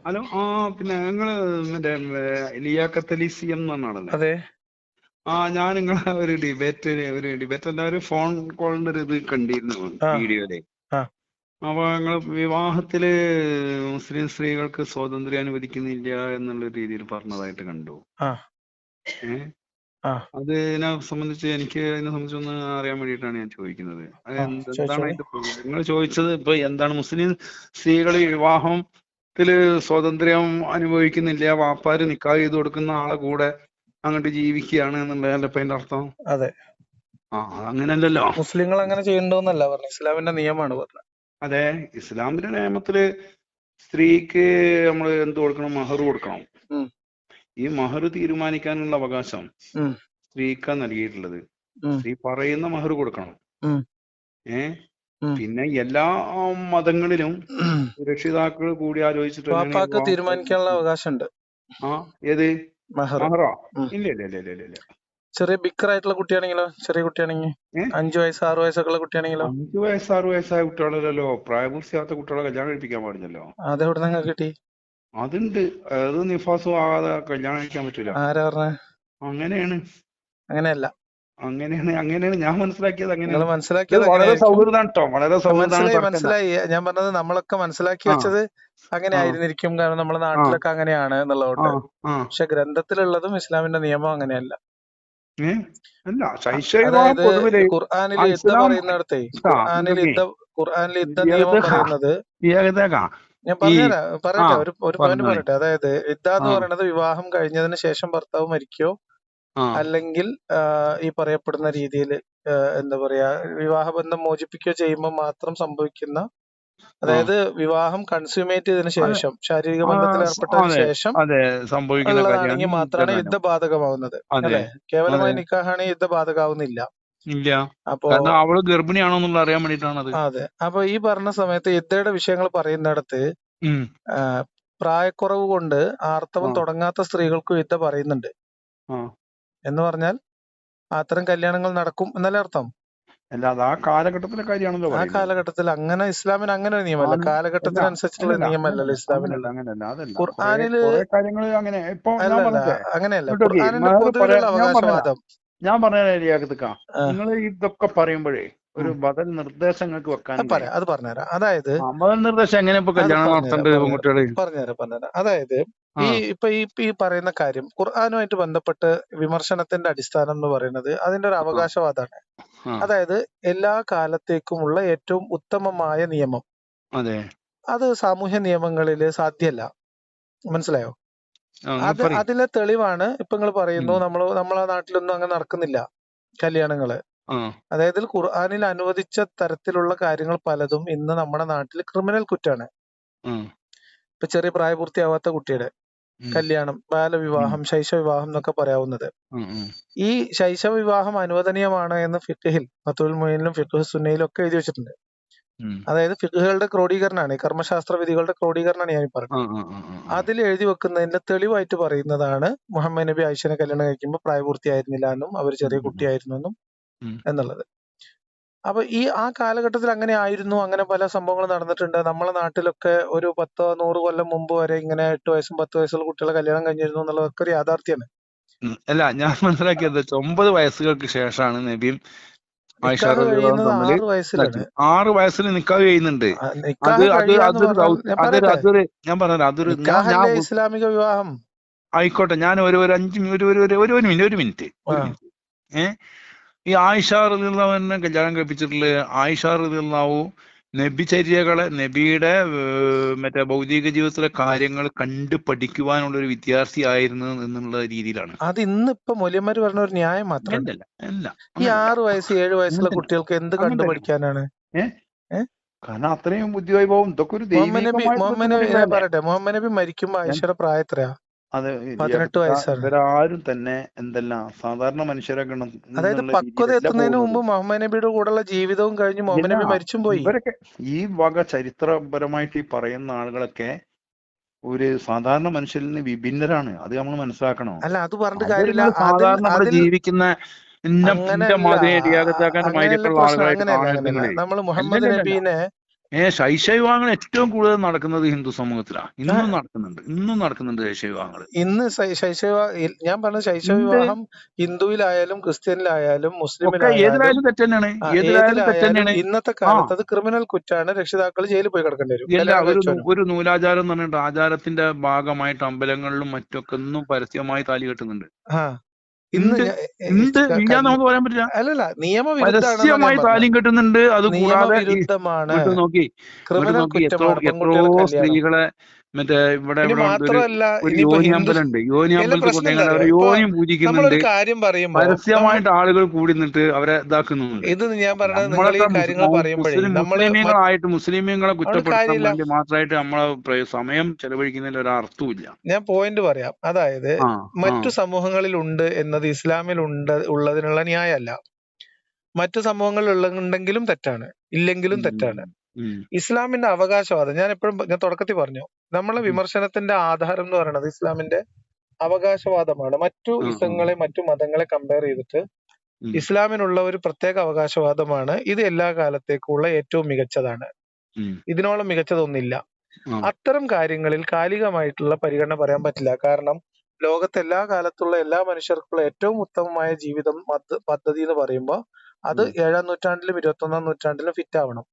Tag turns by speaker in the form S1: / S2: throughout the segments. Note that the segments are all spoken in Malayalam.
S1: ഹലോ ആ പിന്നെ നിങ്ങൾ മറ്റേ ലിയാഖത്ത് അലി സി എം എന്ന് പറഞ്ഞാണല്ലേ
S2: അതെ
S1: ആ ഞാൻ നിങ്ങളെ ഒരു ഡിബേറ്റ് ഒരു ഡിബേറ്റ് അല്ല ഒരു ഫോൺ കോളിന്റെ ഒരു ഇത് കണ്ടിരുന്നു വീഡിയോയിലെ. അപ്പൊ നിങ്ങൾ വിവാഹത്തിൽ മുസ്ലിം സ്ത്രീകൾക്ക് സ്വാതന്ത്ര്യം അനുവദിക്കുന്നില്ല എന്നുള്ള രീതിയിൽ പറഞ്ഞതായിട്ട് കണ്ടു.
S2: ആ.
S1: അതിനെ സംബന്ധിച്ച് എനിക്ക് അതിനെ സംബന്ധിച്ച് ഒന്ന് അറിയാൻ വേണ്ടിയിട്ടാണ് ഞാൻ ചോദിക്കുന്നത്. എന്താണ് നിങ്ങൾ ചോദിച്ചത് ഇപ്പൊ എന്താണ് മുസ്ലിം സ്ത്രീകൾ വിവാഹത്തിൽ സ്വാതന്ത്ര്യം അനുഭവിക്കുന്നില്ല വാപ്പാര് നിക്കാഹ് ചെയ്ത് കൊടുക്കുന്ന ആളെ കൂടെ അങ്ങോട്ട് ജീവിക്കുകയാണ് എന്നുള്ളതല്ലേ ഇപ്പൊ അതിന്റെ അർത്ഥം
S2: അതെ
S1: ആ അങ്ങനല്ലല്ലോ
S2: മുസ്ലിങ്ങൾ അങ്ങനെ ചെയ്യണ്ടോന്നല്ല പറഞ്ഞു ഇസ്ലാമിന്റെ നിയമമാണ് പറഞ്ഞത്
S1: അതെ ഇസ്ലാമിന്റെ നിയമത്തിൽ സ്ത്രീക്ക് നമ്മൾ എന്ത് കൊടുക്കണം മഹർ കൊടുക്കണം
S2: ഉം.
S1: ഈ മഹർ തീരുമാനിക്കാനുള്ള അവകാശം
S2: ഉം.
S1: സ്ത്രീക്കാ നൽകിയിട്ടുള്ളത്
S2: ഉം.
S1: സ്ത്രീ പറയുന്ന മഹർ കൊടുക്കണം
S2: ഉം.
S1: ഏ
S2: ഉം.
S1: പിന്നെ എല്ലാ മതങ്ങളിലും രക്ഷിതാക്കൾ കൂടി ആലോചിച്ചിട്ട് പാപ്പാക്ക്
S2: തീരുമാനിക്കാനുള്ള അവകാശമുണ്ട്.
S1: ആ ഏത്? മഹറോ. ഇല്ല ഇല്ല ഇല്ല ഇല്ല ഇല്ല.
S2: ചെറിയ ബിക്കറായിട്ടുള്ള കുട്ടിയാണെങ്കിലോ? ചെറിയ കുട്ടിയാണെങ്കിൽ? അഞ്ചു വയസ്സ് ആറ് വയസ്സൊക്കെ കുട്ടിയാണെങ്കിലോ?
S1: അഞ്ചു വയസ്സ് ആറ് വയസ്സായ കുട്ടികളല്ലല്ലോ. പ്രായപൂർത്തിയാത്ത കുട്ടികളെ കല്യാണം കഴിപ്പിക്കാൻ പാടില്ലല്ലോ.
S2: അതെവിടെ നിങ്ങൾക്ക് കിട്ടി?
S1: അതുണ്ട്. അത് നിഫാസും ആകാതെ കല്യാണം കഴിക്കാൻ പറ്റൂല.
S2: ആരാ പറഞ്ഞ?
S1: അങ്ങനെയാണ്.
S2: അങ്ങനെയല്ല.
S1: അങ്ങനെയാണ് അങ്ങനെയാണ് ഞാൻ മനസ്സിലാക്കിയത്
S2: അങ്ങനെ
S1: അങ്ങനെയാണ്
S2: മനസ്സിലാക്കിയത്
S1: വളരെ. സൗഹൃദമാണ് കേട്ടോ വളരെ
S2: മനസ്സിലായി മനസ്സിലായി. ഞാൻ പറഞ്ഞത് നമ്മളൊക്കെ മനസ്സിലാക്കി. വെച്ചത് അങ്ങനെ. ആയിരുന്നിരിക്കും കാരണം നമ്മുടെ നാട്ടിലൊക്കെ അങ്ങനെയാണ് എന്നുള്ളതുകൊണ്ട്. പക്ഷെ ഗ്രന്ഥത്തിലുള്ളതും ഇസ്ലാമിന്റെ നിയമം അങ്ങനെയല്ല. അതായത് ഖുർആാനിൽ യുദ്ധം പറയുന്നിടത്തെ ഖുർആാനിൽ യുദ്ധ ഖുർആാനിൽ യുദ്ധ നിയമം പറയുന്നത് ഞാൻ പറഞ്ഞുതരാം പറയട്ടെ ഒരു ഒരു പോയിന്റ് പറയട്ടെ. അതായത് യുദ്ധ എന്ന്. പറയുന്നത് വിവാഹം കഴിഞ്ഞതിന് ശേഷം ഭർത്താവ് മരിക്കോ അല്ലെങ്കിൽ ഈ പറയപ്പെടുന്ന രീതിയിൽ എന്താ പറയാ വിവാഹബന്ധം മോചിപ്പിക്കുകയോ ചെയ്യുമ്പോൾ മാത്രം സംഭവിക്കുന്ന അതായത് വിവാഹം കൺസ്യൂമേറ്റ് ചെയ്തതിനു ശേഷം ശാരീരിക ബന്ധത്തിൽ ഏർപ്പെട്ടതിനു ശേഷം
S1: അതെ സംഭവിക്കുന്ന
S2: ഉള്ളതാണെങ്കിൽ
S1: കാര്യമാണ്
S2: മാത്രമാണ്
S1: യുദ്ധ ബാധകമാവുന്നത്
S2: അല്ലെ? കേവലമായ. നിക്കാഹാണ് യുദ്ധബാധകമാവുന്നില്ല
S1: ഇല്ല.
S2: അപ്പോ
S1: കാരണം അവൾ ഗർഭിണിയാണോ എന്നുള്ള അറിയാൻ
S2: അതെ. അപ്പൊ ഈ പറഞ്ഞ സമയത്ത് യുദ്ധയുടെ വിഷയങ്ങൾ പറയുന്നിടത്ത് പ്രായക്കുറവ് കൊണ്ട് ആർത്തവം തുടങ്ങാത്ത സ്ത്രീകൾക്കും യുദ്ധ പറയുന്നുണ്ട്. എന്ന് പറഞ്ഞാൽ അത്തരം കല്യാണങ്ങൾ നടക്കും എന്നല്ലേ അർത്ഥം?
S1: അല്ല അത് ആ കാലഘട്ടത്തിലെ കാര്യമാണല്ലോ
S2: ആ കാലഘട്ടത്തിൽ അങ്ങനെ ഇസ്ലാമിന് അങ്ങനെ ഒരു നിയമമല്ല.
S1: കാലഘട്ടത്തിന്
S2: കാലഘട്ടത്തിനനുസരിച്ചുള്ള നിയമമല്ലല്ലോ
S1: അങ്ങനല്ല അതല്ല ഖുർആനിൽ
S2: അങ്ങനെയല്ല.
S1: നോക്കിയേ,
S2: ഖുർആനിന്റെ പൊതുവിലുള്ള അവകാശവാദം.
S1: ഞാൻ പറഞ്ഞ നിങ്ങൾ ഇതൊക്കെ പറയുമ്പോഴേ ഒരു ബദൽ നിർദ്ദേശങ്ങൾക്ക് വെക്കാൻ
S2: പറയാം അത് പറഞ്ഞുതരാം. അതായത്
S1: ബദൽ നിർദ്ദേശം എങ്ങനെ ഇപ്പൊ കല്യാണം
S2: പറഞ്ഞുതരാം,
S1: നടത്തേണ്ടത്
S2: പറഞ്ഞുതരാം.
S1: പെൺകുട്ടികൾ
S2: പറഞ്ഞുതരാം പറഞ്ഞുതരാം. അതായത് ഈ ഇപ്പൊ ഈ ഈ പറയുന്ന കാര്യം ഖുർആാനുമായിട്ട് ബന്ധപ്പെട്ട് വിമർശനത്തിന്റെ അടിസ്ഥാനം എന്ന് പറയുന്നത് അതിന്റെ ഒരു അവകാശവാദമാണ് അതായത് എല്ലാ കാലത്തേക്കുമുള്ള ഏറ്റവും ഉത്തമമായ നിയമം.
S1: അതെ.
S2: അത് സാമൂഹ്യ നിയമങ്ങളിൽ സാധ്യല്ല മനസ്സിലായോ? അത്. അതിലെ തെളിവാണ് ഇപ്പൊ നിങ്ങൾ പറയുന്നു. നമ്മൾ നമ്മളെ നാട്ടിലൊന്നും അങ്ങനെ നടക്കുന്നില്ല
S1: കല്യാണങ്ങൾ.
S2: അതായത് ഖുർആാനിൽ അനുവദിച്ച തരത്തിലുള്ള കാര്യങ്ങൾ പലതും ഇന്ന് നമ്മുടെ നാട്ടിൽ ക്രിമിനൽ കുറ്റാണ്. ഇപ്പൊ ചെറിയ പ്രായപൂർത്തിയാവാത്ത കുട്ടിയുടെ കല്യാണം ബാലവിവാഹം ശൈശവ വിവാഹം എന്നൊക്കെ പറയാവുന്നത്. ഈ ശൈശവ വിവാഹം അനുവദനീയമാണ് എന്ന് ഫിഖഹിൽ ഫത്തുൽ മൊയിനിലും ഫിഖ് സുന്നയിലും ഒക്കെ എഴുതി വെച്ചിട്ടുണ്ട്. അതായത് ഫിഖുകളുടെ ക്രോഡീകരണമാണ് ഈ കർമ്മശാസ്ത്ര വിധികളുടെ ക്രോഡീകരണമാണ് ഞാൻ പറയുന്നത് പറഞ്ഞത്. അതിൽ എഴുതി വെക്കുന്നതിന്റെ തെളിവായിട്ട് പറയുന്നതാണ് മുഹമ്മദ് നബി ആയിഷനെ കല്യാണം കഴിക്കുമ്പോൾ പ്രായപൂർത്തിയായിരുന്നില്ല എന്നും അവർ ചെറിയ. കുട്ടിയായിരുന്നു എന്നും. എന്നുള്ളത്. അപ്പൊ ഈ ആ കാലഘട്ടത്തിൽ അങ്ങനെ ആയിരുന്നു. അങ്ങനെ പല സംഭവങ്ങളും നടന്നിട്ടുണ്ട്. നമ്മളെ നാട്ടിലൊക്കെ ഒരു പത്തോ നൂറ് കൊല്ലം മുമ്പ് വരെ ഇങ്ങനെ എട്ട് വയസ്സും പത്ത് വയസ്സുള്ള കുട്ടികളെ കല്യാണം കഴിഞ്ഞിരുന്നു എന്നുള്ളതൊക്കെ ഒരു യാഥാർത്ഥ്യമാണ്.
S1: അല്ല ഞാൻ മനസ്സിലാക്കിയത് ഒമ്പത് വയസ്സുകൾക്ക് ശേഷമാണ് നബിയും
S2: ആറ്
S1: വയസ്സിൽ നിക്കാഹ് ചെയ്യുന്നുണ്ട്. അത് അത് അതൊരു
S2: ഞാൻ
S1: അതൊരു അതൊരു ഞാൻ
S2: ഇസ്ലാമിക വിവാഹം?
S1: ആയിക്കോട്ടെ ഞാൻ ഒരു ഒരു അഞ്ച് ഒരു ഒരു ഒരു മിനിറ്റ് ഒരു മിനിറ്റ്. ഏഹ് ഈ ആയിഷ എന്നെ കല്യാണം കഴിപ്പിച്ചിട്ടുള്ള ആയിഷാർ റളിയല്ലാഹു നബിചര്യകളെ നബിയുടെ മറ്റേ ഭൗതിക ജീവിതത്തിലെ കാര്യങ്ങൾ കണ്ടു പഠിക്കുവാനുള്ള ഒരു വിദ്യാർത്ഥി ആയിരുന്നു എന്നുള്ള രീതിയിലാണ്.
S2: അത് ഇന്നിപ്പോ മൊലിയന്മാര് പറഞ്ഞ ഒരു ന്യായം
S1: മാത്രമല്ല
S2: ഈ ആറു വയസ്സ് ഏഴു വയസ്സുള്ള കുട്ടികൾക്ക് എന്ത് കണ്ടു പഠിക്കാനാണ്
S1: കാരണം അത്രയും ബുദ്ധിവൈഭവം ഇതൊക്കെ ഒരു
S2: മുഹമ്മദ് നബി? പറയട്ടെ. മുഹമ്മദ് നബി മരിക്കുമ്പോ ആയിഷയുടെ പ്രായം എത്രയാ?
S1: അത്
S2: പതിനെട്ട് വയസ്സാണ്.
S1: ഇവരാരും തന്നെ എന്തല്ല സാധാരണ മനുഷ്യരെ ഗണം
S2: അതായത് പക്വത എത്തുന്നതിന് മുമ്പ് മുഹമ്മദ് നബിയുടെ കൂടെയുള്ള ജീവിതവും കഴിഞ്ഞ് മുഹമ്മദ് നബി മരിച്ചും പോയി.
S1: ഇവരൊക്കെ ഈ വക ചരിത്രപരമായിട്ട് ഈ പറയുന്ന ആളുകളൊക്കെ ഒരു സാധാരണ മനുഷ്യരിൽ നിന്ന് വിഭിന്നരാണ്. അത് നമ്മൾ മനസ്സിലാക്കണം?
S2: അല്ല അത് പറഞ്ഞിട്ട് കാര്യമില്ല.
S1: സാധാരണ
S2: അതിൽ
S1: ജീവിക്കുന്ന
S2: നമ്മൾ മുഹമ്മദ്. നബീനെ
S1: ഏ ശൈശവിവാഹങ്ങൾ ഏറ്റവും കൂടുതൽ നടക്കുന്നത് ഹിന്ദു സമൂഹത്തിലാണ് ഇന്നും നടക്കുന്നുണ്ട്. ഇന്നും നടക്കുന്നുണ്ട് ശൈശവിവാഹങ്ങൾ
S2: ഇന്ന് ശൈ- ശൈശവ ഞാൻ പറഞ്ഞ ശൈശവിവാഹം ഹിന്ദുവിലായാലും ക്രിസ്ത്യനിലായാലും മുസ്ലിമിലായാലും തെറ്റാണ്
S1: ഏതിലായാലും
S2: ഇന്നത്തെ കാലത്ത് അത് ക്രിമിനൽ കുറ്റാണ് രക്ഷിതാക്കൾ ജയിലിൽ പോയി കിടക്കേണ്ടി വരും.
S1: ഒരു നൂലാചാരം എന്ന് പറഞ്ഞിട്ട് ആചാരത്തിന്റെ ഭാഗമായിട്ട് അമ്പലങ്ങളിലും മറ്റൊക്കെ ഇന്നും പരസ്യമായി താലി കെട്ടുന്നുണ്ട്. എന്ത് നമുക്ക് പറയാൻ പറ്റില്ല.
S2: അല്ലല്ല
S1: താലിയും കെട്ടുന്നുണ്ട്. അത് കൂടാതെ നോക്കി എത്രയോ സ്ത്രീകളെ മറ്റേ ഇവിടെ
S2: ഇനി
S1: ഇവിടെ ഉണ്ട് ഒരു
S2: മാത്രമല്ല
S1: ഒരു
S2: ഇനിയിപ്പോ
S1: യോനി
S2: ഹിന്ദു
S1: അമ്പലം ഉണ്ട്. യോനി
S2: ഇല്ല,
S1: അമ്പലത്തിൽ
S2: പ്രശ്നം
S1: കൊണ്ടുപോയി
S2: എന്താ
S1: അവർ
S2: അറിയോ? ഇപ്പൊ
S1: യോനിയും പൂജിക്കുന്നുണ്ട്.
S2: കാര്യം പറയും
S1: പരസ്യമായിട്ട് ആളുകൾ കൂടി നിന്നിട്ട് അവരെ ഇതാക്കുന്നുണ്ട്.
S2: ഇത് ഞാൻ
S1: മുസ്ലിമീങ്ങളായിട്ട് മുസ്ലിമീങ്ങളെ കുറ്റപ്പെടുത്താൻ. വേണ്ടി മാത്രമായിട്ട് നമ്മളെ സമയം ചെലവഴിക്കുന്നതിൽ ഒരു അർത്ഥമില്ല
S2: ഞാൻ പോയിന്റ് പറയാം. അതായത് മറ്റു സമൂഹങ്ങളിൽ ഉണ്ട് എന്നത് ഇസ്ലാമിൽ ഉണ്ട് ഉള്ളതിനുള്ള ന്യായമല്ല. മറ്റു സമൂഹങ്ങളിൽ ഉണ്ടെങ്കിലും തെറ്റാണ്. ഇല്ലെങ്കിലും തെറ്റാണ്. ഇസ്ലാമിന്റെ അവകാശവാദം. ഞാൻ എപ്പോഴും ഞാൻ തുടക്കത്തിൽ പറഞ്ഞു നമ്മളെ വിമർശനത്തിന്റെ ആധാരം എന്ന് പറയുന്നത് ഇസ്ലാമിന്റെ അവകാശവാദമാണ്. മറ്റു. ഇസങ്ങളെ മറ്റു മതങ്ങളെ കമ്പയർ ചെയ്തിട്ട് ഇസ്ലാമിനുള്ള ഒരു പ്രത്യേക അവകാശവാദമാണ്. ഇത് എല്ലാ കാലത്തേക്കുള്ള ഏറ്റവും മികച്ചതാണ്. ഇതിനോളം മികച്ചതൊന്നില്ല അത്തരം കാര്യങ്ങളിൽ കാലികമായിട്ടുള്ള പരിഗണന പറയാൻ പറ്റില്ല. കാരണം ലോകത്തെ എല്ലാ കാലത്തുള്ള എല്ലാ മനുഷ്യർക്കുള്ള ഏറ്റവും ഉത്തമമായ ജീവിതം പദ്ധതി എന്ന് പറയുമ്പോൾ അത്. ഏഴാം നൂറ്റാണ്ടിലും ഇരുപത്തി ഒന്നാം നൂറ്റാണ്ടിലും ഫിറ്റ് ആവണം.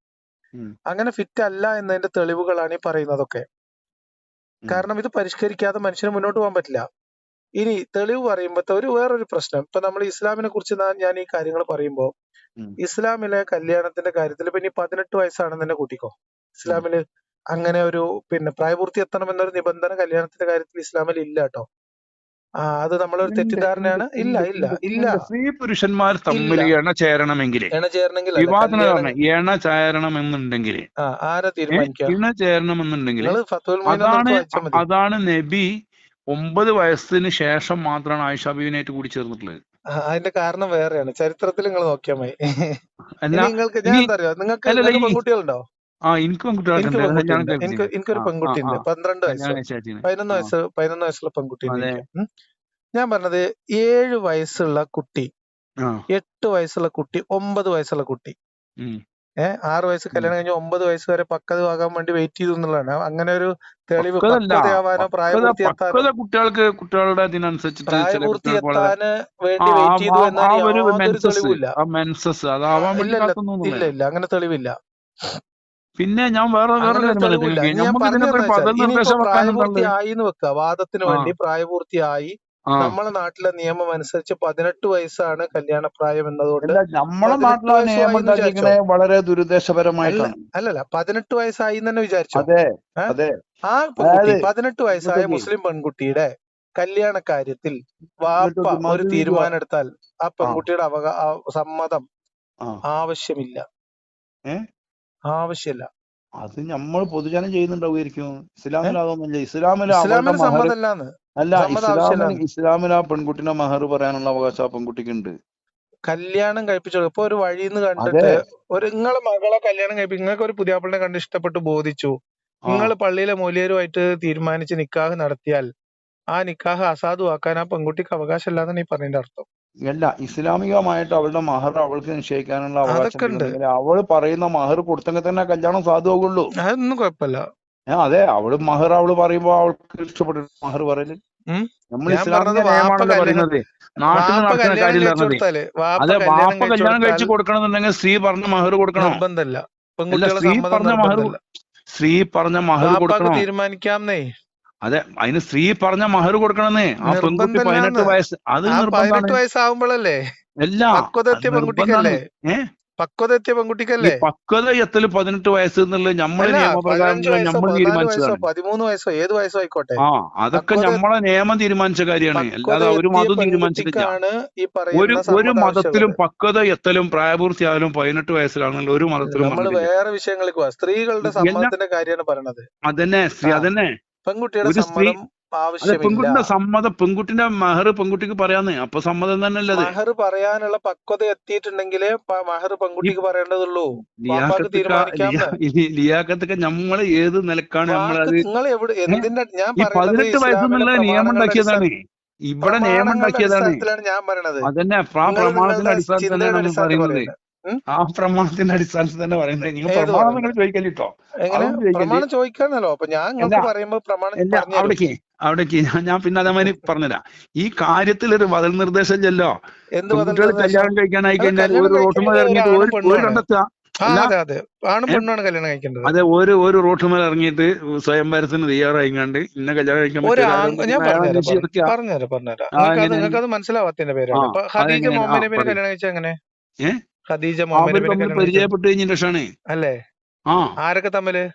S2: അങ്ങനെ ഫിറ്റ് അല്ല എന്നതിന്റെ തെളിവുകളാണ് ഈ പറയുന്നതൊക്കെ. കാരണം ഇത് പരിഷ്കരിക്കാതെ മനുഷ്യന് മുന്നോട്ട് പോകാൻ പറ്റില്ല. ഇനി തെളിവ് പറയുമ്പോഴത്തെ ഒരു വേറൊരു പ്രശ്നം. ഇപ്പൊ നമ്മൾ ഇസ്ലാമിനെ കുറിച്ച് ഞാൻ ഈ കാര്യങ്ങൾ പറയുമ്പോൾ ഇസ്ലാമിലെ കല്യാണത്തിന്റെ കാര്യത്തിൽ ഇപ്പൊ ഇനി പതിനെട്ട് വയസ്സാണെന്ന് തന്നെ കൂട്ടിക്കോ. ഇസ്ലാമിൽ അങ്ങനെ ഒരു പിന്നെ പ്രായപൂർത്തി എത്തണം എന്നൊരു നിബന്ധന കല്യാണത്തിന്റെ കാര്യത്തിൽ ഇസ്ലാമിൽ ഇല്ല കേട്ടോ അത് നമ്മളൊരു തെറ്റിദ്ധാരണയാണ്. ഇല്ല ഇല്ല ഇല്ല.
S1: സ്ത്രീ പുരുഷന്മാർ തമ്മിൽ ഇണ ചേരണമെങ്കിൽ
S2: എണ ചേരണമെങ്കിൽ
S1: എണ ചേരണമെന്നുണ്ടെങ്കിൽ
S2: ആരാ തീരുമാനിക്കുക
S1: ഇണ
S2: ചേരണം എന്നുണ്ടെങ്കിൽ
S1: അതാണ് അതാണ് നബി ഒമ്പത് വയസ്സിന് ശേഷം മാത്രമാണ് ആയിഷ ബീവിനായിട്ട് കൂടി ചേർന്നിട്ടുള്ളത്.
S2: അതിന്റെ കാരണം വേറെയാണ്. ചരിത്രത്തിൽ നിങ്ങൾ നോക്കിയാൽ മതി. നിങ്ങൾക്ക് ഞാൻ അറിയാം? നിങ്ങൾക്ക് പെൺകുട്ടികളുണ്ടോ?
S1: ആ എനിക്ക്
S2: എനിക്കൊരു പെൺകുട്ടി ഉണ്ട്. പന്ത്രണ്ട് വയസ്സ്. പതിനൊന്ന് വയസ്സ് പതിനൊന്ന് വയസ്സുള്ള പെൺകുട്ടി. ഞാൻ പറഞ്ഞത് ഏഴ് വയസ്സുള്ള കുട്ടി എട്ട് വയസ്സുള്ള കുട്ടി ഒമ്പത് വയസ്സുള്ള കുട്ടി. ഏഹ് ആറ് വയസ്സ് കല്യാണം കഴിഞ്ഞ് ഒമ്പത് വയസ്സ് വരെ പക്വതയാകാൻ വേണ്ടി വെയിറ്റ് ചെയ്തു എന്നുള്ളതാണ്. അങ്ങനെ ഒരു തെളിവ്. പക്വതയാവാനോ
S1: പക്വത
S2: പ്രായപൂർത്തി
S1: കുട്ടികൾക്ക് കുട്ടികളുടെ
S2: പ്രായപൂർത്തി എത്താന് വേണ്ടി വെയിറ്റ് ചെയ്തു എന്നാണ് യാതൊരു തെളിവില്ല ഇല്ല ഇല്ല. അങ്ങനെ തെളിവില്ല.
S1: പിന്നെ ഞാൻ വേറെ വേറെ
S2: പ്രായപൂർത്തിയായി എന്ന് വെക്കുക വാദത്തിന് വേണ്ടി പ്രായപൂർത്തിയായി.
S1: ആയി
S2: നമ്മളെ നാട്ടിലെ നിയമം അനുസരിച്ച് പതിനെട്ട് വയസ്സാണ് കല്യാണ പ്രായം
S1: എന്നതുകൊണ്ട് നമ്മളെ നാട്ടിലെ നിയമം വളരെ ദുരുദ്ദേശപരമായിട്ടാണ്.
S2: അല്ലല്ല. പതിനെട്ട് വയസ്സായി തന്നെ വിചാരിച്ചു?
S1: അതെ അതെ.
S2: ആ പെൺകുട്ടി പതിനെട്ട് വയസ്സായ മുസ്ലിം പെൺകുട്ടിയുടെ കല്യാണ കാര്യത്തിൽ വാപ്പ ഒരു തീരുമാനം എടുത്താൽ ആ പെൺകുട്ടിയുടെ അവകാ സമ്മതം ആവശ്യമില്ല? ആവശ്യമില്ല.
S1: അത് നമ്മൾ പൊതുജനം ചെയ്യുന്നുണ്ടാവുമായിരിക്കും. ഇസ്ലാമിൽ അതൊന്നുമില്ല. ഇസ്ലാമിൽ അല്ല ഇസ്ലാമിൽ ഇസ്ലാമിൽ ആ പെൺകുട്ടിനെ മഹർ പറയാനുള്ള അവകാശം ആ പെൺകുട്ടിക്ക് ഉണ്ട്
S2: കല്യാണം കഴിപ്പിച്ചു ഇപ്പൊ ഒരു വഴിന്ന് കണ്ടിട്ട് ഒരു നിങ്ങളെ മകളെ കല്യാണം കഴിപ്പിച്ചു നിങ്ങൾക്ക് ഒരു പുതിയാപ്പിളിനെ കണ്ട് ഇഷ്ടപ്പെട്ട് ബോധിച്ചു. നിങ്ങൾ പള്ളിയിലെ മൂല്യരുമായിട്ട് തീരുമാനിച്ച് നിക്കാഹ് നടത്തിയാൽ ആ നിക്കാഹ് അസാധുവാക്കാൻ ആ പെൺകുട്ടിക്ക് അവകാശമില്ലാന്നാണ് ഈ പറഞ്ഞതിന്റെ അർത്ഥം.
S1: അല്ല ഇസ്ലാമികമായിട്ട് അവളുടെ മഹർ അവൾക്ക് നിശ്ചയിക്കാനുള്ള അവകാശം
S2: അവൾ ഉണ്ട്.
S1: പറയുന്ന മഹർ കൊടുത്തെങ്കിൽ തന്നെ കല്യാണം സാധുവാകുള്ളൂ.
S2: അതൊന്നും കുഴപ്പമില്ല.
S1: ഏ, അതെ അവൾ മഹർ അവൾ പറയുമ്പോ അവൾക്ക് ഇഷ്ടപ്പെട്ടു. മഹർ പറയൽ.
S2: ഉം.
S1: നമ്മൾ
S2: ഞാൻ
S1: ഇസ്ലാമിക
S2: വാപ്പ കല്യാണം-
S1: പറയുന്നത്. നാട്ടിൽ
S2: വാപ്പ
S1: നടക്കുന്ന
S2: കല്യാണം
S1: കാര്യം
S2: കഴിച്ചു
S1: പറഞ്ഞത്
S2: കൊടുത്താൽ വാപ്പ
S1: അതെ വാപ്പ കല്യാണം കഴിച്ചു കൊടുക്കണമെന്നുണ്ടെങ്കിൽ സ്ത്രീ പറഞ്ഞ മഹർ കൊടുക്കണം.
S2: നിർബന്ധമല്ല.
S1: അല്ല
S2: പെൺകുട്ടികളെ
S1: സ്ത്രീ
S2: സമ്മതം
S1: പറഞ്ഞ മഹർ
S2: നിർബന്ധമല്ല.
S1: സ്ത്രീ പറഞ്ഞ മഹർ
S2: വാപ്പാക്ക്
S1: കൊടുക്കണം.
S2: തീരുമാനിക്കാമെന്നേ.
S1: അതെ അതിന് സ്ത്രീ പറഞ്ഞ മഹർ കൊടുക്കണമെന്നേ. ആ പെൺകുട്ടി. പതിനെട്ട് വയസ്സ് അത്
S2: പതിനെട്ട് വയസ്സാവുമ്പോഴല്ലേ?
S1: എല്ലാം
S2: പക്വത എത്തിയ പെൺകുട്ടിക്കല്ലേ? പെൺകുട്ടിക്കല്ലേ?
S1: പക്വത എത്തൽ പതിനെട്ട് വയസ്സ് എന്നുള്ളത് നമ്മളെ നിയമപ്രകാരം നമ്മൾ തീരുമാനിച്ചതാണ്.
S2: പതിമൂന്ന് വയസ്സോ ഏത് വയസ്സോ ആയിക്കോട്ടെ.
S1: ആ അതൊക്കെ നമ്മളെ നിയമം തീരുമാനിച്ച കാര്യമാണ്. അല്ലാതെ ഒരു മതം തീരുമാനിച്ചിട്ടില്ല.
S2: ഈ
S1: ഒരു ഒരു മതത്തിലും. പക്വത എത്തലും പ്രായപൂർത്തിയായാലും പതിനെട്ട് വയസ്സിലാണെന്നുള്ള ഒരു മതത്തിലും
S2: നമ്മൾ വേറെ വിഷയങ്ങൾക്ക് സ്ത്രീകളുടെ സമ്മതത്തിന്റെ കാര്യമാണ് പറയണത്.
S1: അതന്നെ സ്ത്രീ അതന്നെ.
S2: പെൺകുട്ടിയുടെ സമ്മതം
S1: പെൺകുട്ടിന്റെ സമ്മതം പെൺകുട്ടിന്റെ മഹർ പെൺകുട്ടിക്ക് പറയാന്ന്. അപ്പൊ സമ്മതം തന്നെ അല്ലേ
S2: മഹർ പറയാനുള്ള പക്വത എത്തിയിട്ടുണ്ടെങ്കിലേ മഹർ പെൺകുട്ടിക്ക് പറയേണ്ടതുള്ളൂ.
S1: ലിയാക്കത്തൊക്കെ നമ്മൾ ഏത് നിലക്കാണ് നമ്മളത്?
S2: നിങ്ങൾ എവിടെ എന്തിന്റെ ഞാൻ
S1: പതിനെട്ട് വയസ്സെന്നുള്ള നിയമം ഉണ്ടാക്കിയതാണ് ഇവിടെ നിയമം ഉണ്ടാക്കിയതാണ്
S2: ഞാൻ പറയണത്.
S1: അതന്നെ പ്രമാണത്തിന്റെ
S2: അടിസ്ഥാനത്തിലാണ്
S1: അടിസ്ഥാനത്തിൽ
S2: തന്നെയാണ്
S1: നമ്മൾ പറയുന്നത്? ആ പ്രമാണത്തിന്റെ അടിസ്ഥാനത്തിൽ തന്നെ പറയുന്നത് നിങ്ങൾ പ്രമാണം? നിങ്ങൾ?
S2: പ്രമാണം ചോദിക്കാന്നല്ലോ അപ്പൊ ഞാൻ നിങ്ങൾക്ക് പ്രമാണം തരും.
S1: അവിടേക്ക് അവിടേക്ക് ഞാൻ- പിന്നെ അതേമാതിരി പറഞ്ഞുതരാം ഈ കാര്യത്തിൽ ഒരു ബദൽ നിർദ്ദേശം ചെല്ലോ
S2: കുട്ടികൾ?
S1: കല്യാണം കഴിക്കാനായി
S2: അത്
S1: കഴിഞ്ഞാൽ ഒരു ഇറങ്ങിയിട്ട് ഒരു. കണ്ടെത്തുക.
S2: അതെ
S1: ഒരു ഒരു റോട്ടുമേൽ ഇറങ്ങിയിട്ട് സ്വയംവരത്തിന് തയ്യാറായിങ്ങാണ്ട് ഇന്ന കല്യാണം കഴിക്കാൻ
S2: മനസ്സിലാവാത്തതിന്റെ പേരാണ്. കല്യാണം എങ്ങനെ? ഖദീജ
S1: പരിചയപ്പെട്ടു കഴിഞ്ഞ ശേഷമാണ്
S2: അല്ലേ?
S1: ആ.
S2: ആരൊക്കെ തമ്മിൽ?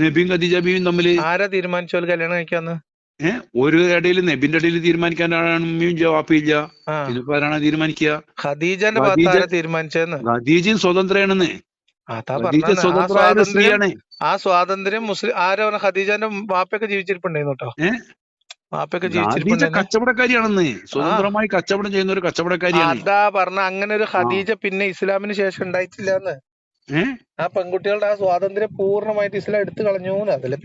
S1: നബിയും ഖദീജബിയും തമ്മിൽ.
S2: ആരാ തീരുമാനിച്ചോൽ കല്യാണം കഴിക്കാന്ന്?
S1: ഏഹ് ഒരു ഇടയിൽ നബിന്റെ ഇടയിൽ തീരുമാനിക്കാനാണ് ഉമ്മയും ജവാപ്പില്ല ഇതിപ്പോ ആരാണ് തീരുമാനിക്കുക?
S2: ഖദീജന്റെ ഭാഗത്ത്
S1: ഖദീജ-
S2: ആരാ തീരുമാനിച്ചതെന്ന്?
S1: ഖദീജയും സ്വതന്ത്രയാണെന്ന്.
S2: അതാ
S1: ഖദീജ
S2: പറഞ്ഞത്. ആ സ്വാതന്ത്ര്യം
S1: സ്ത്രീയാണ്.
S2: ആ സ്വാതന്ത്ര്യം മുസ്ലിം ആരോ ഖദീജന്റെ വാപ്പയൊക്കെ ജീവിച്ചിരിപ്പുണ്ടായിരുന്നു കേട്ടോ? വാപ്പയൊക്കെ
S1: ഖദീജ
S2: ജീവിച്ചിരിപ്പുണ്ടായിരുന്നു
S1: കച്ചവടക്കാരിയാണെന്ന്. സ്വതന്ത്രമായി കച്ചവടം ചെയ്യുന്ന ഒരു കച്ചവടക്കാരിയാണ്
S2: അതാ പറഞ്ഞ അങ്ങനെ ഒരു ഖദീജ പിന്നെ ഇസ്ലാമിന് ശേഷം ഉണ്ടായിട്ടില്ല എന്ന് ആ പെൺകുട്ടികളുടെ ആ സ്വാതന്ത്ര്യം പൂർണമായിട്ട് ഇസ്ലാം എടുത്തു കളഞ്ഞു അതല്ലേ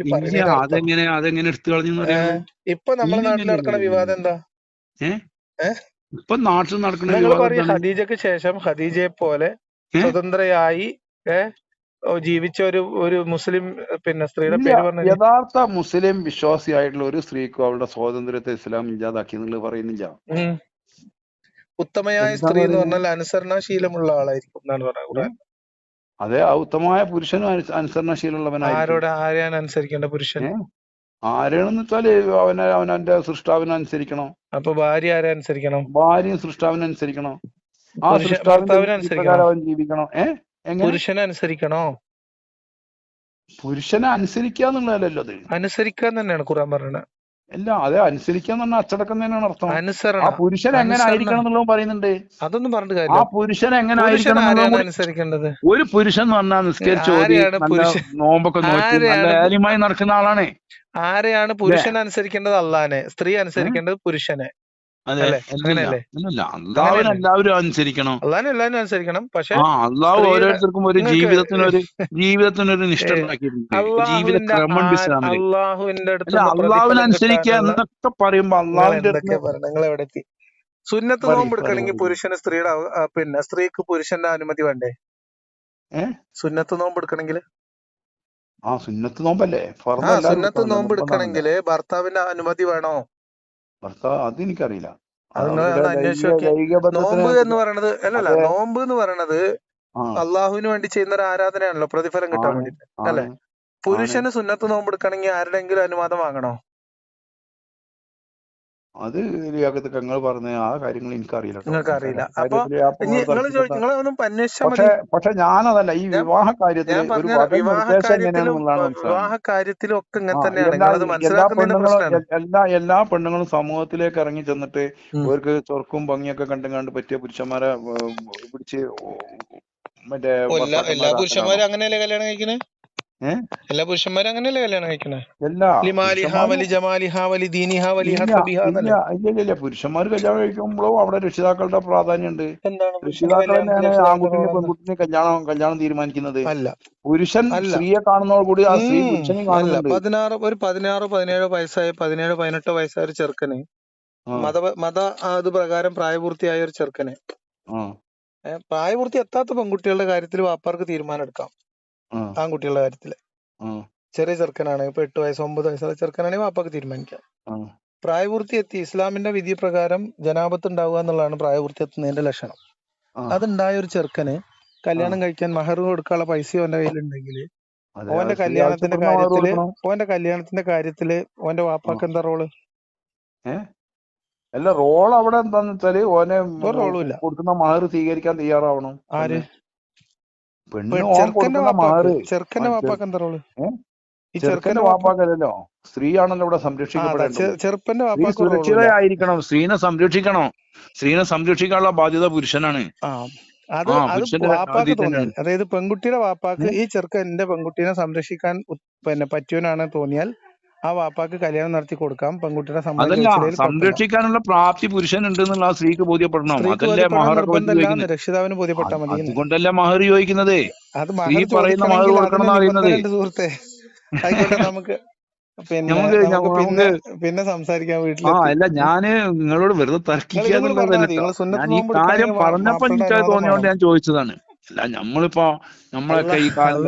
S1: അതെങ്ങനെ അതെങ്ങനെ എടുത്തു കളഞ്ഞു
S2: ഇപ്പൊ നമ്മുടെ നാട്ടിൽ നടക്കുന്ന വിവാദം എന്താ?
S1: ഇപ്പൊ നാട്ടിൽ നടക്കുന്ന?
S2: ഖദീജക്ക് ശേഷം ഖദീജയെ പോലെ? സ്വതന്ത്രയായി ഏ? ഓ, ജീവിച്ച ഒരു ഒരു മുസ്ലിം പിന്നെ സ്ത്രീയുടെ പേര് പറഞ്ഞു
S1: യഥാർത്ഥ മുസ്ലിം വിശ്വാസിയായിട്ടുള്ള ഒരു സ്ത്രീക്കും അവളുടെ സ്വാതന്ത്ര്യത്തെ ഇസ്ലാം ഇല്ലാതാക്കി എന്നുള്ളത് പറയുന്നില്ല.
S2: ഉത്തമയായ സ്ത്രീ എന്ന് പറഞ്ഞാൽ അനുസരണാശീലമുള്ള ആളായിരിക്കും എന്നാണ് പറയുന്നത്.
S1: അതെ ആ ഉത്തമമായ പുരുഷനും അനു- അനുസരണശീലമുള്ളവനായിരിക്കും.
S2: ആരോട് ആരെയാണ് അനുസരിക്കേണ്ട പുരുഷൻ?
S1: ആരെയാണെന്ന് വെച്ചാൽ അവനെ അവനവന്റെ സൃഷ്ടാവിനെ അനുസരിക്കണം.
S2: അപ്പൊ ഭാര്യ ആരെ അനുസരിക്കണം?
S1: ഭാര്യയും സൃഷ്ടാവിനെ അനുസരിക്കണം. ആ സൃഷ്ടാവിനെ
S2: അനുസരിക്കണം.
S1: അവൻ ജീവിക്കണം. ഏ? എങ്ങനെ
S2: പുരുഷനെ അനുസരിക്കണോ
S1: പുരുഷനെ അനുസരിക്കുക എന്നുള്ളതല്ലോ അത്
S2: അനുസരിക്കാൻ തന്നെയാണ് ഖുറാൻ പറയുന്നത്.
S1: അല്ല അതെ അനുസരിക്കുക എന്ന് പറഞ്ഞാൽ അച്ചടക്കം തന്നെയാണ് അർത്ഥം ആ
S2: അനുസരണം
S1: പുരുഷൻ എങ്ങനെ. ആയിരിക്കണം എന്നുള്ളതും പറയുന്നുണ്ട്.
S2: അതൊന്നും പറഞ്ഞിട്ട്
S1: ആ പുരുഷൻ എങ്ങനെ ആയിരിക്കണം
S2: അനുസരിക്കേണ്ടത്?
S1: ഒരു പുരുഷൻ എന്ന് പറഞ്ഞാൽ നിസ്കരിച്ച്? നോമ്പൊക്കെ നോക്കി നല്ല നടക്കുന്ന ആളാണ്.
S2: ആരെയാണ് പുരുഷൻ അനുസരിക്കേണ്ടത്? അള്ളാനെ. സ്ത്രീ അനുസരിക്കേണ്ടത് പുരുഷനെ.
S1: അതെ അള്ളാവിനെ എല്ലാവരും അനുസരിക്കണം.
S2: എല്ലാവരും അനുസരിക്കണം. പക്ഷെ
S1: ആ അള്ളാഹു
S2: സ്ത്രീയുടെ-
S1: ഓരോരുത്തർക്കും ഒരു ജീവിതത്തിനൊരു ജീവിതത്തിനൊരു നിഷ്ഠ
S2: അള്ളാഹുവിന്റെ അടുത്ത്
S1: അള്ളാഹുവിനെ അനുസരിക്കുക എന്നൊക്കെ പറയുമ്പോ അള്ളാഹുവിന്റെ അടുത്ത്
S2: എന്തൊക്കെയാ നിങ്ങൾ എവിടെ എത്തി? സുന്നത്ത്
S1: പറയ്,
S2: നോമ്പ് എടുക്കണമെങ്കിൽ
S1: പറയ്.
S2: പുരുഷന് സ്ത്രീയുടെ പിന്നെ സ്ത്രീക്ക് പുരുഷന്റെ അനുമതി വേണ്ടേ? സുന്നത്ത് നോമ്പ് എടുക്കണെങ്കിൽ?
S1: ആ സുന്നത്ത് നോമ്പല്ലേ?
S2: സുന്നത്ത് നോമ്പ്. എടുക്കണമെങ്കിൽ ഭർത്താവിന്റെ അനുമതി വേണോ?
S1: ഭർത്താവ് അത് എനിക്കറിയില്ല
S2: അത് നിങ്ങൾ
S1: അവരുടെ
S2: ഒന്ന് അന്വേഷിച്ച്
S1: ലൈംഗിക-
S2: നോക്കിയേ.
S1: ലൈംഗിക ബന്ധത്തിന്
S2: നോമ്പ് എന്ന് പറയണത് അല്ലല്ല നോമ്പ് എന്ന് പറയണത് അള്ളാഹുവിന് വേണ്ടി ചെയ്യുന്ന ഒരു ആരാധനയാണല്ലോ പ്രതിഫലം കിട്ടാൻ
S1: വേണ്ടി
S2: വേണ്ടിട്ട്. അല്ലേ? പുരുഷന് സുന്നത്ത് നോമ്പ് എടുക്കണമെങ്കിൽ ആരുടെങ്കിലും അനുവാദം വാങ്ങണോ
S1: അത് ലിയാക്കത്ത് ഞങ്ങൾ പറഞ്ഞ ആ കാര്യങ്ങൾ എനിക്കറിയില്ല.
S2: നിങ്ങൾക്ക് അറിയില്ല. അപ്പൊ
S1: കാര്യത്തിൽ
S2: ഇനി നിങ്ങൾ
S1: തർക്കിക്കണ്ട.
S2: നിങ്ങൾ ഒന്നും അന്വേഷിച്ചാൽ
S1: പക്ഷെ പക്ഷെ ഞാനതല്ല ഈ വിവാഹ കാര്യത്തിൽ
S2: വിവാഹ
S1: നിർദ്ദേശം
S2: കാര്യത്തിലും
S1: എങ്ങനെയാണെന്നുള്ളതാണ് മനസ്സിലാവുന്നത്
S2: വിവാഹ കാര്യത്തിലും ഒക്കെ ഇങ്ങനെ തന്നെയാണ്
S1: എല്ലാ എല്ലാ പെണ്ണുങ്ങളും എല്ലാ എല്ലാ പെണ്ണുങ്ങളും സമൂഹത്തിലേക്ക് ഇറങ്ങി ചെന്നിട്ട്
S2: ഇവർക്ക്
S1: അവർക്ക് ചൊർക്കും ഭംഗിയൊക്കെ കണ്ടും കണ്ട് പറ്റിയ പുരുഷന്മാരെ പിടിച്ച് മറ്റേ
S2: എല്ലാ? പുരുഷന്മാരും അങ്ങനെയല്ലേ കല്യാണം കഴിക്കണേ
S1: ഏ?
S2: എല്ലാ പുരുഷന്മാരും അങ്ങനെയല്ലേ കല്യാണം കഴിക്കണേ?
S1: ഇല്ല. പുരുഷന്മാർ കല്യാണം കഴിക്കുമ്പോഴും അവിടെ രക്ഷിതാക്കളുടെ പ്രാധാന്യമുണ്ട് രക്ഷിതാക്കൾ
S2: കല്യാണത്തിന്
S1: തന്നെയാണ് ആൺകുട്ടിനെ പെൺകുട്ടിനെ കല്യാണം കല്യാണം തീരുമാനിക്കുന്നത്.
S2: അല്ല.
S1: പുരുഷൻ സ്ത്രീയെ കാണുന്നതോടുകൂടി ആ സ്ത്രീ
S2: പുരുഷനെ
S1: കാണുന്നുണ്ട്.
S2: പതിനാറ് ഒരു പതിനാറ് പതിനേഴ് വയസ്സായ പതിനേഴ് പതിനെട്ട് വയസ്സായ ഒരു ചെറുക്കന് മത മത അത് പ്രകാരം പ്രായപൂർത്തിയായ ഒരു ചെറുക്കന് പ്രായപൂർത്തി എത്താത്ത പെൺകുട്ടികളുടെ കാര്യത്തിൽ വാപ്പാർക്ക് തീരുമാനം എടുക്കാം ആൺകുട്ടികളുടെ കാര്യത്തിൽ. ചെറിയ ചെറുക്കനാണ് ഇപ്പൊ എട്ട് വയസ്സ് ഒമ്പത് വയസ്സുള്ള ചെറുക്കനാണെങ്കിൽ വാപ്പാക്ക് തീരുമാനിക്കാം. പ്രായപൂർത്തി എത്തി ഇസ്ലാമിന്റെ വിധി പ്രകാരം ജനാപത്ത് ഉണ്ടാവുക എന്നുള്ളതാണ് പ്രായപൂർത്തി എത്തുന്നതിന്റെ ലക്ഷണം. അതുണ്ടായ ഒരു ചെറുക്കന് കല്യാണം കഴിക്കാൻ മഹർ കൊടുക്കാനുള്ള പൈസ ഓന്റെ കയ്യിലുണ്ടെങ്കിൽ ഓന്റെ കല്യാണത്തിന്റെ
S1: കാര്യത്തിൽ
S2: ഓന്റെ കല്യാണത്തിന്റെ കാര്യത്തിൽ ഓന്റെ വാപ്പാക്ക് എന്താ റോൾ?
S1: അല്ല റോൾ അവിടെ എന്താന്ന് വെച്ചാൽ ഓനെ കൊടുക്കുന്ന മഹർ സ്വീകരിക്കാൻ തയ്യാറാവണം.
S2: ആര്? ചെറുക്കന്റെ വാപ്പാക്ക്. എന്താ
S1: റോൾ?
S2: ഈ
S1: ചെറുക്കന്റെ വാപ്പാക്കല്ലോ സ്ത്രീയാണല്ലോ ഇവിടെ സംരക്ഷിക്കപ്പെടേണ്ടത്.
S2: ചെറുപ്പന്റെ
S1: സുരക്ഷിതയായിരിക്കണം സ്ത്രീനെ സംരക്ഷിക്കണം. സ്ത്രീനെ സംരക്ഷിക്കാനുള്ള ബാധ്യത പുരുഷനാണ്.
S2: അത് വാപ്പാക്ക് അതായത് പെൺകുട്ടിയുടെ വാപ്പാക്ക് ഈ ചെറുക്കൻ എന്റെ പെൺകുട്ടീനെ സംരക്ഷിക്കാൻ പിന്നെ പറ്റിയവനാണ് തോന്നിയാൽ ആ വാപ്പാക്ക് കല്യാണം നടത്തി കൊടുക്കാം. പെൺകുട്ടിയുടെ
S1: അതല്ല. സംരക്ഷിക്കാനുള്ള പ്രാപ്തി പുരുഷനുണ്ട് എന്നുള്ള ആ സ്ത്രീക്ക് ബോധ്യപ്പെടണം. അതല്ലേ
S2: രക്ഷിതാവിന് ബോധ്യപ്പെട്ടാൽ മതി.
S1: അതുകൊണ്ടല്ലേ മഹർ ചോദിക്കുന്നത്?
S2: അത്
S1: സ്ത്രീ പറയുന്ന മഹർ
S2: ചോദിക്കണമെങ്കിൽ
S1: കൊടുക്കണം അറിയുന്നത്
S2: സുഹൃത്തെ. ആയിക്കോട്ടെ നമുക്ക് പിന്നെ പിന്നെ സംസാരിക്കാൻ വീട്ടിൽ
S1: ആ അല്ല ഞാൻ നിങ്ങളോട് വെറുതെ തർക്കിക്കുക കാര്യം പറഞ്ഞപ്പോ എനിക്ക് തോന്നിയോണ്ട് ഞാൻ ചോദിച്ചതാണ്. അല്ല നമ്മളിപ്പോ നമ്മളൊക്കെ ഈ കാലം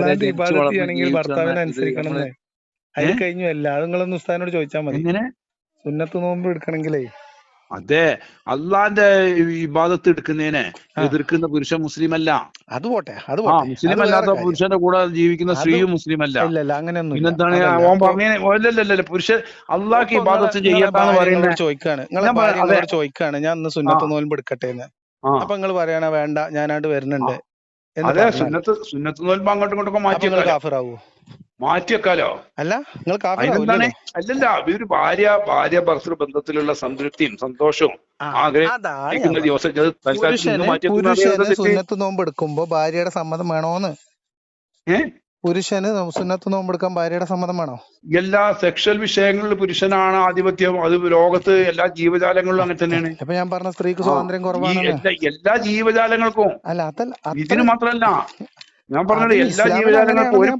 S1: ഏ?
S2: കഴിഞ്ഞു. അല്ല അത് നിങ്ങളൊന്ന് ഉസ്താദിനോട് ചോദിച്ചാൽ മതി.
S1: എങ്ങനെ?
S2: സുന്നത്ത് നോമ്പ് എടുക്കണമെങ്കിലേ
S1: അതെ. അള്ളാന്റെ ഇബാദത്ത് എടുക്കുന്നതിനെ എതിർക്കുന്ന പുരുഷൻ മുസ്ലിം അല്ല
S2: അത് പോട്ടെ. അത്
S1: മുസ്ലിം അല്ലാത്ത പുരുഷന്റെ കൂടെ ജീവിക്കുന്ന സ്ത്രീയും മുസ്ലിം അല്ല
S2: അങ്ങനെയൊന്നും
S1: പിന്നെന്താണ് ഓൻ പറഞ്ഞ അല്ലല്ല പുരുഷൻ അള്ളാഹ്ക്ക് ഇബാദത്ത് ചെയ്യാന്ന് പറയുന്നത്
S2: ചോദിക്കാണ്. നിങ്ങളെ ചോദിക്കാണ് ഞാൻ ഇന്ന് സുന്നത്ത് നോമ്പ് എടുക്കട്ടെ എന്ന്. അപ്പൊ നിങ്ങൾ പറയണ വേണ്ട ഞാനായിട്ട് വരുന്നുണ്ട്.
S1: അതെ സുന്നത്ത് സുന്നത്ത് നോൽപ്പ് അങ്ങോട്ടും ഇങ്ങോട്ടൊക്കെ
S2: അപ്പൊ
S1: മാറ്റി
S2: നിങ്ങൾ
S1: വെക്കാലോ മാറ്റി വെക്കാലോ
S2: അല്ല നിങ്ങൾ
S1: അതിനെന്താണ്? അല്ലല്ല ഒരു ഭാര്യ ഭാര്യ ഭർത്തൃ ബന്ധത്തിലുള്ള സംതൃപ്തിയും സന്തോഷവും ആഗ്രഹിക്കുന്ന ദിവസം
S2: പുരുഷന്. സുന്നത്ത് നോമ്പ് എടുക്കുമ്പോ ഭാര്യയുടെ സമ്മതം വേണോന്ന്.
S1: ഏ?
S2: പുരുഷന് സുന്നത്ത് നോമ്പ് എടുക്കാൻ ഭാര്യയുടെ സമ്മതം വേണോ?
S1: എല്ലാ സെക്ഷൽ വിഷയങ്ങളിൽ പുരുഷനാണ് ആധിപത്യം. അത് ലോകത്ത് എല്ലാ ജീവജാലങ്ങളിലും അങ്ങനെ തന്നെയാണ്.
S2: അപ്പൊ ഞാൻ പറഞ്ഞ സ്ത്രീക്ക് സ്വാതന്ത്ര്യം കുറവാണ്
S1: എല്ലാ ജീവജാലങ്ങൾക്കും.
S2: അല്ല അതല്ല
S1: ഇതിന് മാത്രല്ല ഞാൻ പറഞ്ഞത് എല്ലാ ജീവജാലങ്ങൾക്കും ഒരു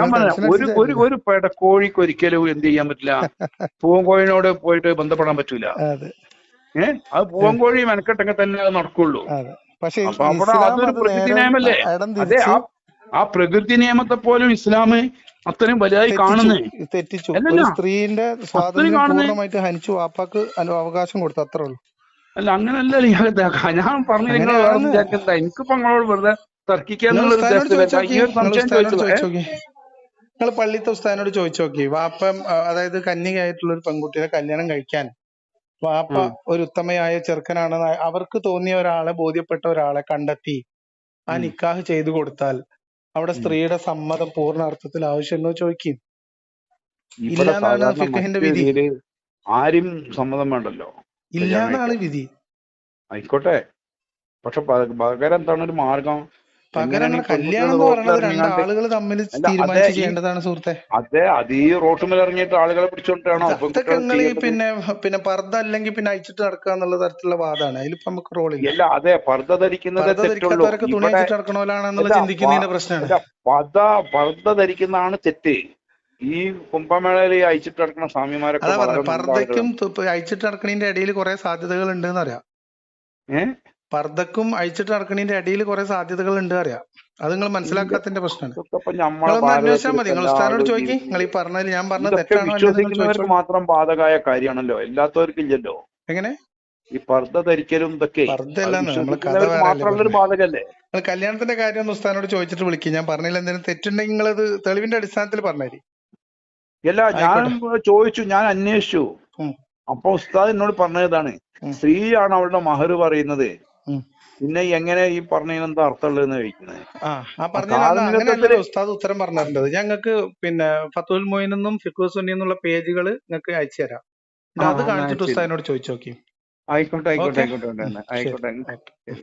S2: ഞാൻ
S1: പറഞ്ഞ ഒരു ഒരു ഒരു പെടക്കോഴിക്ക് ഒരിക്കലും എന്ത് ചെയ്യാൻ പറ്റില്ല. പൂവൻകോഴിനോട് പോയിട്ട് ബന്ധപ്പെടാൻ പറ്റൂല. ഏഹ് അത് പൂവൻകോഴി മെനക്കെട്ടെങ്കിൽ തന്നെ അത് നടക്കുള്ളൂ.
S2: പക്ഷേ
S1: അതൊരു പ്രകൃതി നിയമല്ലേ അതെ ആ ആ പ്രകൃതി നിയമത്തെ പോലും ഇസ്ലാം അത്രയും വലുതായി കാണുന്നേ.
S2: തെറ്റിച്ചു. സ്ത്രീന്റെ സ്വാതന്ത്ര്യം
S1: കാണുന്നേ.
S2: പൂർണമായിട്ട് ഹനിച്ചു വാപ്പാക്ക് അവകാശം കൊടുത്തു അത്ര ഉള്ളൂ.
S1: അല്ല അങ്ങനല്ല ഞാൻ പറഞ്ഞു നിങ്ങൾ വേറെ. വിചാരിക്കണ്ട. എനിക്കിപ്പോ നിങ്ങളോട് വെറുതെ
S2: നിങ്ങൾ പള്ളിത്തെ ഉസ്താനോട് ചോദിച്ചു നോക്കി വാപ്പ അതായത് കന്യകയായിട്ടുള്ള ഒരു പെൺകുട്ടിയെ കല്യാണം കഴിക്കാൻ. വാപ്പ ഒരു ഉത്തമയായ ചെറുക്കനാണെന്ന് അവർക്ക് തോന്നിയ ഒരാളെ ബോധ്യപ്പെട്ട ഒരാളെ കണ്ടെത്തി ആ നിക്കാഹ് ചെയ്തു കൊടുത്താൽ അവിടെ സ്ത്രീയുടെ സമ്മതം പൂർണ അർത്ഥത്തിൽ ആവശ്യമുണ്ടോ ചോദിക്കും. ഫിഖഹിന്റെ വിധി.
S1: ആരും സമ്മതം വേണ്ടല്ലോ.
S2: ഇല്ലാന്നാണ് വിധി.
S1: ആയിക്കോട്ടെ. പക്ഷെ പകരം എന്താണ് ഒരു മാർഗം?
S2: പകരം കല്യാണം എന്ന് പറയുന്നത്
S1: റോട്ടിലിറങ്ങിങ്ങാണ്ട്
S2: രണ്ടാളുകൾ തമ്മിൽ തീരുമാനിച്ച്
S1: അതെ, ഈ-
S2: ചെയ്യേണ്ടതാണ് സുഹൃത്തെ.
S1: അതെ അത് ഈ റോട്ടുമേൽ ഇറങ്ങിയിട്ട് ആളുകളെ പിടിച്ചോണ്ടാണോ
S2: പിന്നെ പിന്നെ പർദ്ദ അല്ലെങ്കിൽ പിന്നെ അയച്ചിട്ട് നടക്കുക എന്നുള്ള തരത്തിലുള്ള വാദമാണ് അതിലിപ്പോ നമുക്ക് റോളില്ല
S1: അല്ല അതെ പർദ്ദ ധരിക്കുന്നത്
S2: ധരിക്കാത്തവരൊക്കെ തുണി
S1: ഇവിടെ
S2: അയച്ചിട്ട് നടക്കണോലാണെന്നുള്ള ചിന്തിക്കുന്നതിന്റെ പ്രശ്നമാണ്.
S1: പർദ്ദ പർദ്ദ ധരിക്കുന്നതാണ് തെറ്റ്. ഈ കുംഭമേളയിൽ അയച്ചിട്ട് നടക്കുന്ന സ്വാമിമാരൊക്കെ
S2: പർദ്ദയ്ക്കും അയച്ചിട്ട് നടക്കണതിന്റെ ഇടയിൽ കുറെ സാധ്യതകൾ ഉണ്ട് എന്ന് എന്നറിയാം
S1: ഏ?
S2: പർദ്ദക്കും അയച്ചിട്ട് നടക്കണതിന്റെ ഇടയിൽ കുറെ സാധ്യതകൾ ഉണ്ട് അറിയാം. അത് നിങ്ങൾ മനസ്സിലാക്കാത്തതിന്റെ പ്രശ്നമാണ്.
S1: ഇതൊക്കെ ഇപ്പൊ നമ്മളെ
S2: നിങ്ങളൊന്ന് അന്വേഷിച്ചാൽ മതി. നിങ്ങൾ
S1: ഭാരതത്തിൽ
S2: ഉസ്താദിനോട്
S1: എല്ലാ
S2: ചോദിക്കും.
S1: ആളുകളും
S2: നിങ്ങൾ ഈ പറഞ്ഞതിൽ ഞാൻ പറഞ്ഞത് തെറ്റാണോ
S1: മാത്രം ബാധകമായ കാര്യമാണല്ലോ. എല്ലാത്തവർക്കും ഇല്ലല്ലോ
S2: എങ്ങനെ?
S1: ഈ പർദ്ദ ധരിക്കലും ഇതൊക്കെ.
S2: നിങ്ങൾ കല്യാണത്തിന്റെ കാര്യം ഒന്ന് ഉസ്താദിനോട് ചോദിച്ചിട്ട് വിളിക്കും. ഞാൻ പറഞ്ഞതിൽ എന്തെങ്കിലും തെറ്റുണ്ടെങ്കിൽ നിങ്ങൾ അത് തെളിവിന്റെ അടിസ്ഥാനത്തിൽ പറഞ്ഞേരി.
S1: അല്ല ഞാൻ ചോദിച്ചു ഞാൻ അന്വേഷിച്ചു. അപ്പൊ ഉസ്താദ് എന്നോട് പറഞ്ഞതാണ്. സ്ത്രീയാണ് അവളുടെ മഹർ പറയുന്നത്. പിന്നെ എങ്ങനെ ഈ പറഞ്ഞതിന് എന്താ അർത്ഥമുള്ളതെന്ന് ചോദിക്കുന്നത്?
S2: ഉസ്താദ് ഉത്തരം പറഞ്ഞിട്ടുണ്ട്. ഞങ്ങൾക്ക് പിന്നെ ഫത്തുൽ മൊയിനെന്നും ഫിഖു സുന്നി എന്നുള്ള പേജുകൾ നിങ്ങൾക്ക് അയച്ചു തരാം. അത് കാണിച്ചിട്ട് ഉസ്താദിനോട് ചോദിച്ചു നോക്കി.
S1: ആയിക്കോട്ടെ ആയിക്കോട്ടെ? ആയിക്കോട്ടെ. ആയിക്കോട്ടെ.